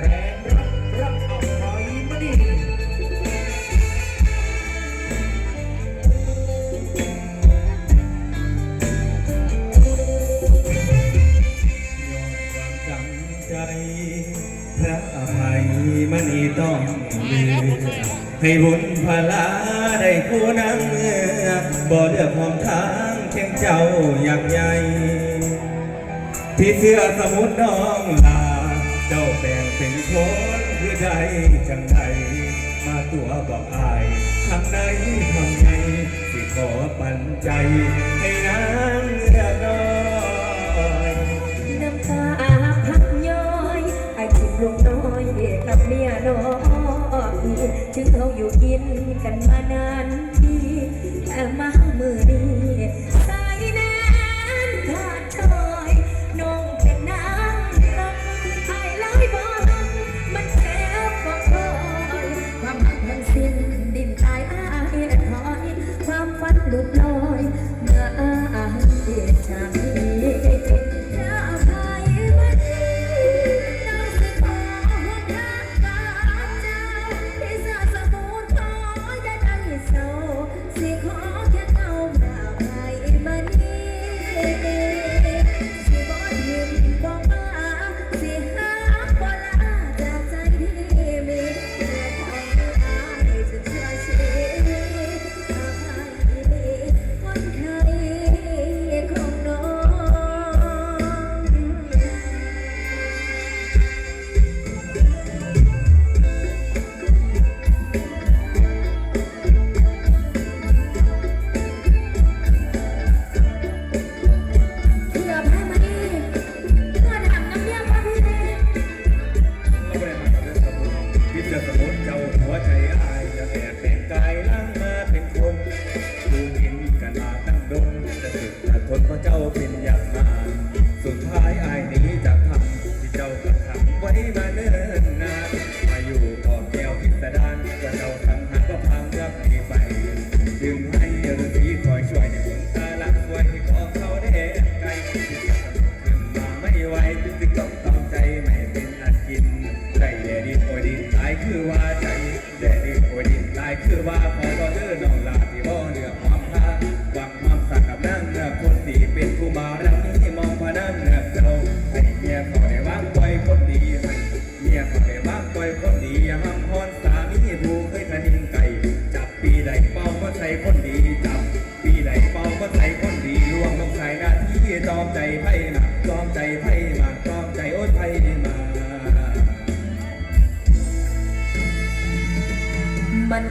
แรงรักรักอภัยมณียอมจำใจ พระอภัยมณีต้องลืให้บุญพลาได้คู่นางเงือบ่เลือกหอมทางเคีงเจ้าอยากใหญ่ พี่เสื้อสมุดน้องลา เจ้าแปลงเป็นคนคือใดจังใด มาตัวบอกอายทำได้ทำไที่ขอปันใจ ให้นางเลืกน้อยน้ำตาพักย้อยไอจิบลงน้อยเกับเมียน้อยถึงเขาอยู่กินกันมานานที่แต่มาเมื่อนี้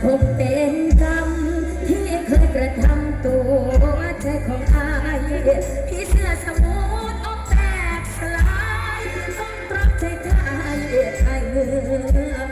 คงเป็นกรรมที่เคยกระทำตัวใจของอายพี่เสื้อสมุดออกแตกสลายต้องรับใจไทยไทยเมือ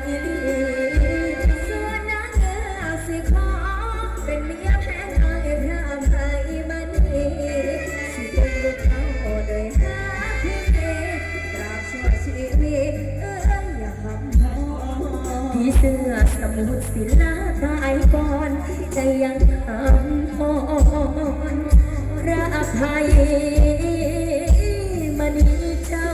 บุตรศิลาตายก่อนใจยังทำพรพระอภัยมณีเจ้า